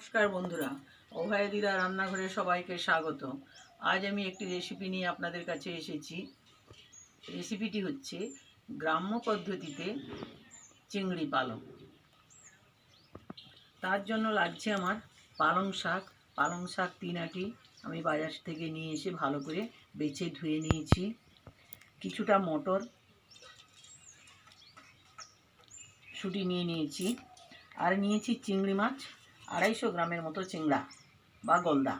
নমস্কার বন্ধুরা। অভয় দিদা রান্নাঘরে সবাইকে স্বাগত। আজ আমি একটি রেসিপি নিয়ে আপনাদের কাছে এসেছি। রেসিপিটি হচ্ছে গ্রাম্য পদ্ধতিতে চিংড়ি পালং। তার জন্য লাগছে আমার পালং শাক। পালং শাক তিন আটি আমি বাজার থেকে নিয়ে এসে ভালো করে বেছে ধুয়ে নিয়েছি। কিছুটা মটর শুটি নিয়ে নিয়েছি। আর নিয়েছি চিংড়ি মাছ। আড়াইশো গ্রামের মতো চিংড়া বা গলদা।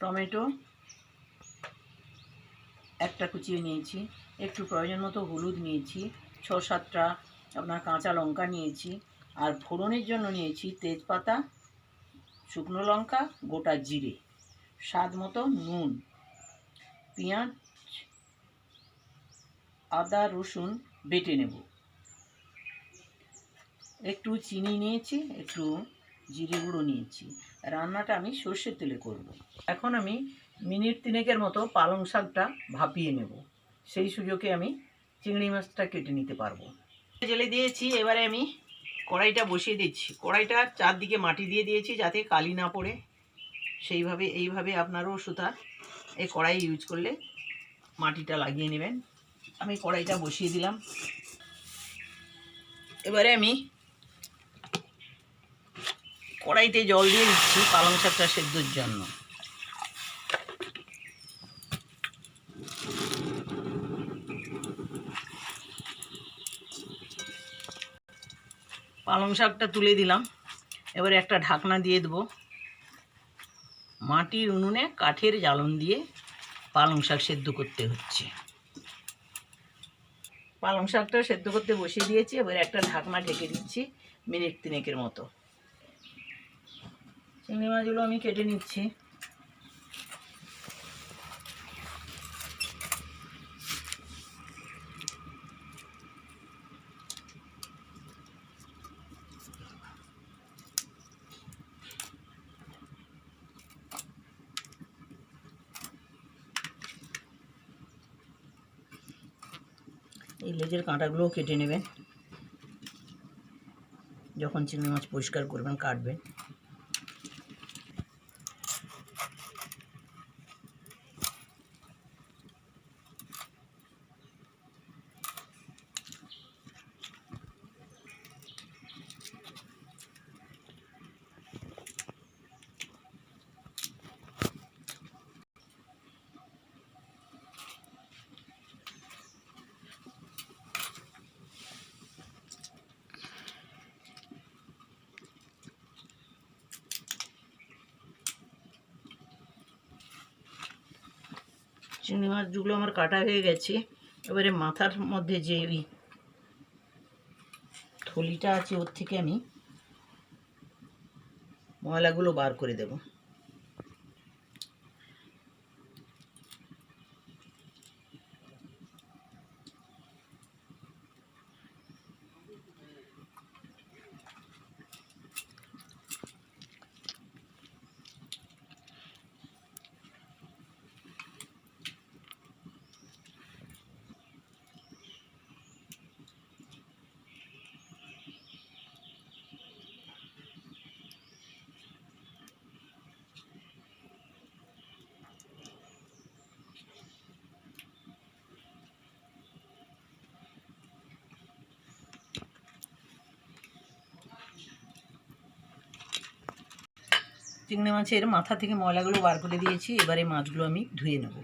টমেটো একটা কুচিয়ে নিয়েছি, একটু প্রয়োজন মতো হলুদ নিয়েছি ছ সাতটা আপনার কাঁচা লঙ্কা নিয়েছি, আর ফোড়নের জন্য নিয়েছি তেজপাতা, শুকনো লঙ্কা, গোটা জিরে, স্বাদ মতো নুন, পেঁয়াজ, আদা, রসুন বেটে নেব। একটু চিনি নিয়েছি, একটু জিরে গুঁড়ো নিয়েছি। রান্নাটা আমি সর্ষের তেলে করব। এখন আমি মিনিট তিনেকের মতো পালং শাকটা ভাপিয়ে নেব। সেই সুযোগে আমি চিংড়ি মাছটা কেটে নিতে পারব। জেলে দিয়েছি, এবারে আমি কড়াইটা বসিয়ে দিচ্ছি। কড়াইটা চারদিকে মাটি দিয়ে দিয়েছি যাতে কালি না পড়ে। সেইভাবে, এইভাবে আপনারও সুতা এই কড়াই ইউজ করলে মাটিটা লাগিয়ে নেবেন। আমি কড়াইটা বসিয়ে দিলাম। এবারে আমি কড়াইতে জল দিয়ে দিচ্ছি পালং শাকটা সেদ্ধর জন্য। পালং শাকটা তুলে দিলাম। এবারে একটা ঢাকনা দিয়ে দেবো। মাটির উনুনে কাঠের জ্বালন দিয়ে পালং শাক সেদ্ধ করতে হচ্ছে। পালং শাকটা সেদ্ধ করতে বসিয়ে দিয়েছি। এবার একটা ঢাকনা ঢেকে দিচ্ছি মিনিট তিনেকের মতো। চিংড়ি মাছগুলো আমি কেটে নিচ্ছি। এই লেজের কাঁটাগুলোও কেটে নেবেন। যখন চিংড়ি মাছ পরিষ্কার করবেন, কাটবেন। চিংড়ি মাছগুলো আমার কাটা হয়ে গেছে। এবারে মাথার মধ্যে যে ওই থলিটা আছে, ওর থেকে আমি ময়লাগুলো বার করে দেব। চিংড়ি মাছের মাথা থেকে ময়লাগুলো বার করে দিয়েছি, এবারে মাছগুলো আমি ধুয়ে নেব।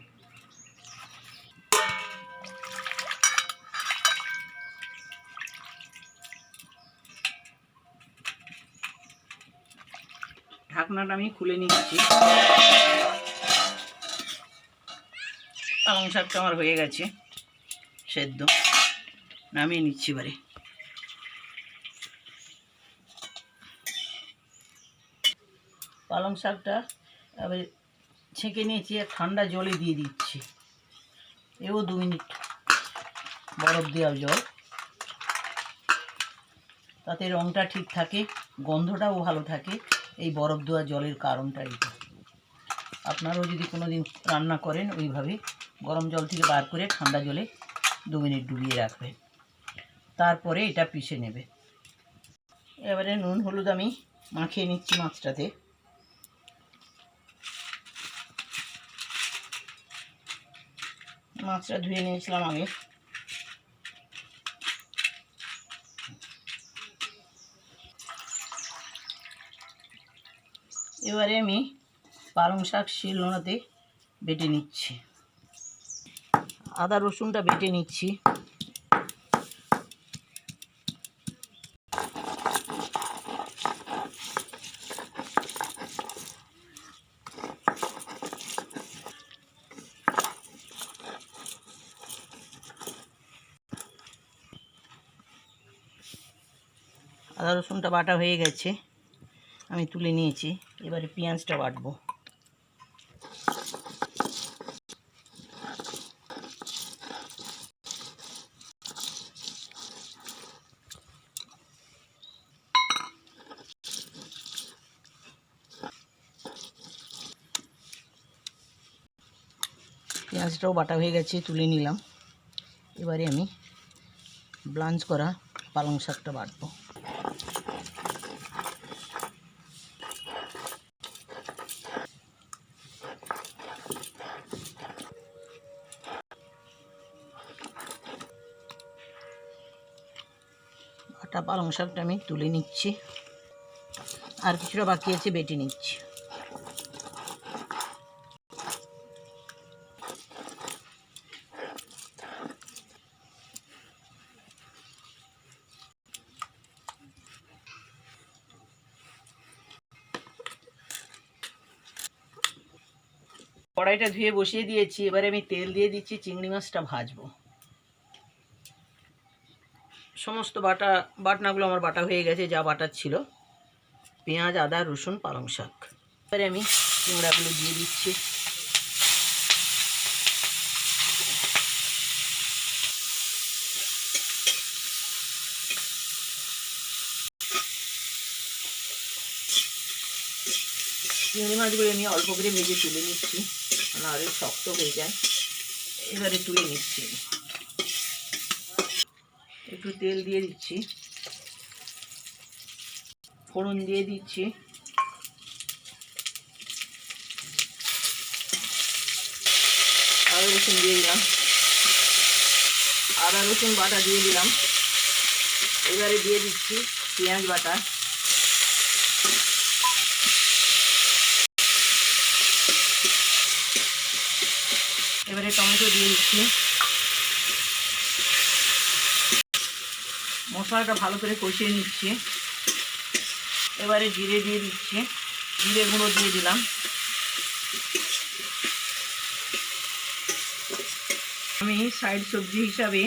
ঢাকনাটা আমি খুলে নিচ্ছি। পালং শাকটা আমার হয়ে গেছে, সেদ্ধ। নামিয়ে নিচ্ছি এবারে। পালং শাকটা এবার ছেঁকে নিয়েছি আর ঠান্ডা জলে দিয়ে দিচ্ছি। এও দু মিনিট বরফ দেওয়া জল। তাতে রঙটা ঠিক থাকে, গন্ধটাও ভালো থাকে। এই বরফ দেওয়া জলের কারণটা এটা আপনারাও যদি কোনো দিন রান্না করেন ওইভাবে গরম জল থেকে বার করে ঠান্ডা জলে দু মিনিট ডুবিয়ে রাখবেন। তারপরে এটা পিষে নেবে। এবারে নুন, হলুদ আমি মাখিয়ে নিচ্ছি মাছটাতে। মাছটা ধুয়ে নিয়েছিলাম আগে এবারে আমি পালং শাক শিল নোনাতে বেটে নিচ্ছি। আদা রসুনটা বেটে নিচ্ছি। আদা, রসুনটা বাটা হয়ে গেছে। আমি তুলে নিয়েছি। এবারে পেঁয়াজটা বাটবো। পেঁয়াজটাও বাটা হয়ে গেছে, তুলে নিলাম। এবারে আমি ব্লাঞ্চ করা পালং শাকটা বাটবো। পালং শাকটা আমি তুলে নিচ্ছি। আর কিছুটা বাকি আছে বেটে নিচ্ছি। কড়াইটা ধুয়ে বসিয়ে দিয়েছি। এবারে আমি তেল দিয়ে দিচ্ছি, চিংড়ি মাছটা ভাজবো। সমস্ত বাটা, বাটনাগুলো আমার বাটা হয়ে গেছে, যা বাটার ছিল। পেঁয়াজ, আদা, রসুন, পালং শাক। এবারে আমি চিংড়াগুলো দিয়ে দিচ্ছি। চিংড়ি মাছগুলো আমি অল্প করে ভেজে তুলে নিচ্ছি না নাহলে শক্ত হয়ে যায়। এবারে তুলে নিচ্ছি একটু তেল দিয়ে দিচ্ছি। ফোড়ন দিয়ে দিচ্ছি। আদা, রসুন দিয়ে দিলাম। আদা, রসুন বাটা দিয়ে দিলাম। এবারে দিয়ে দিচ্ছি পেঁয়াজ বাটা। এবারে টমেটো দিয়ে দিচ্ছি। মশলাটা ভালো করে কষিয়ে নিচ্ছি। এবারে জিরে দিয়ে দিচ্ছি। জিরে গুঁড়ো দিয়ে দিলাম। আমি সাইড সবজি হিসাবে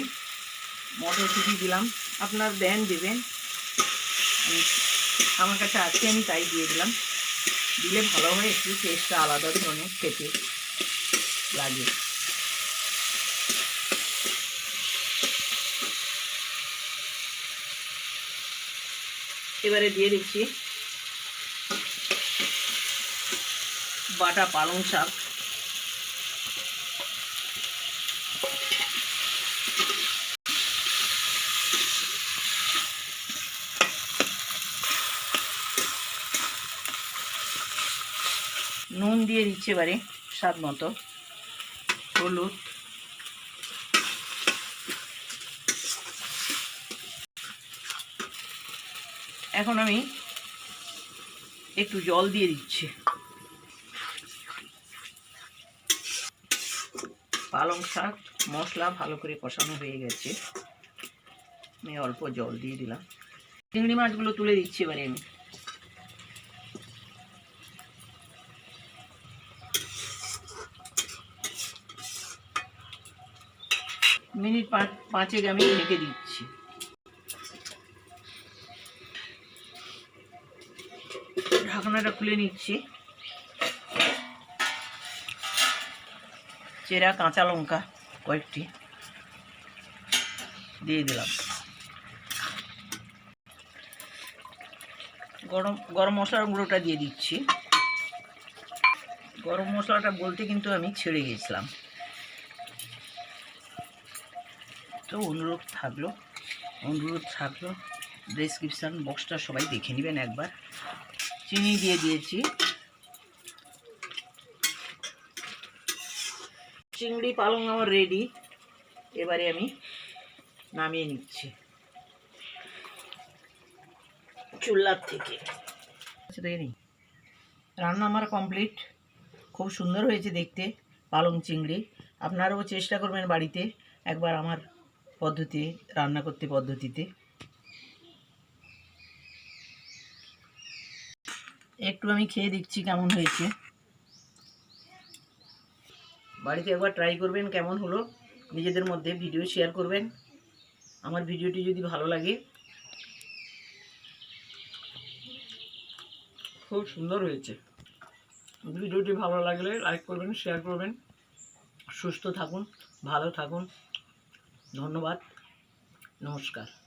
মটরশুঁটি দিলাম। আপনার দেন দেবেন। আমার কাছে আছে আমি তাই দিয়ে দিলাম। দিলে ভালো হয়, একটু টেস্টটা আলাদা ধরনের খেতে লাগে। এবারে দিয়ে দিচ্ছি বাটা পালং শাক। নুন দিয়ে দিচ্ছি এবারে স্বাদ মতো। হলুদ। এখন আমি একটু জল দিয়ে দিচ্ছি। পালং শাক, মশলা ভালো করে কষানো হয়ে গেছে। আমি অল্প জল দিয়ে দিলাম। চিংড়ি মাছগুলো তুলে দিচ্ছি এবারে আমি। মিনিট পাঁচ পাঁচেক আমি ঢেকে দিচ্ছি। ঢাকনাটা খুলে নিচ্ছি। চেরা, কাঁচা লঙ্কা কয়েকটি দিয়ে দিলাম। গরম গরম মশলার গুঁড়োটা দিয়ে দিচ্ছি। গরম মশলাটা বলতে কিন্তু আমি ছেড়ে গেছিলাম। তো অনুরোধ থাকল অনুরোধ থাকল ডেসক্রিপশান বক্সটা সবাই দেখে নেবেন একবার। চিনি দিয়ে দিয়েছি। চিংড়ি পালং আমার রেডি এবারে আমি নামিয়ে নিচ্ছি। চুলার থেকে। দেখে রান্না আমার কমপ্লিট খুব সুন্দর হয়েছে দেখতে, পালং চিংড়ি। আপনারাও চেষ্টা করবেন বাড়িতে একবার আমার পদ্ধতি, রান্না করতে পদ্ধতিতে। একটু আমি খেয়ে দেখছি কেমন হয়েছে। বাড়িতে একবার ট্রাই করবেন কেমন হলো। নিজেদের মধ্যে ভিডিও শেয়ার করবেন। আমার ভিডিওটি যদি ভালো লাগে। খুব সুন্দর হয়েছে। ভিডিওটি ভালো লাগলে লাইক করবেন শেয়ার করবেন। সুস্থ থাকুন, ভালো থাকুন। ধন্যবাদ। নমস্কার।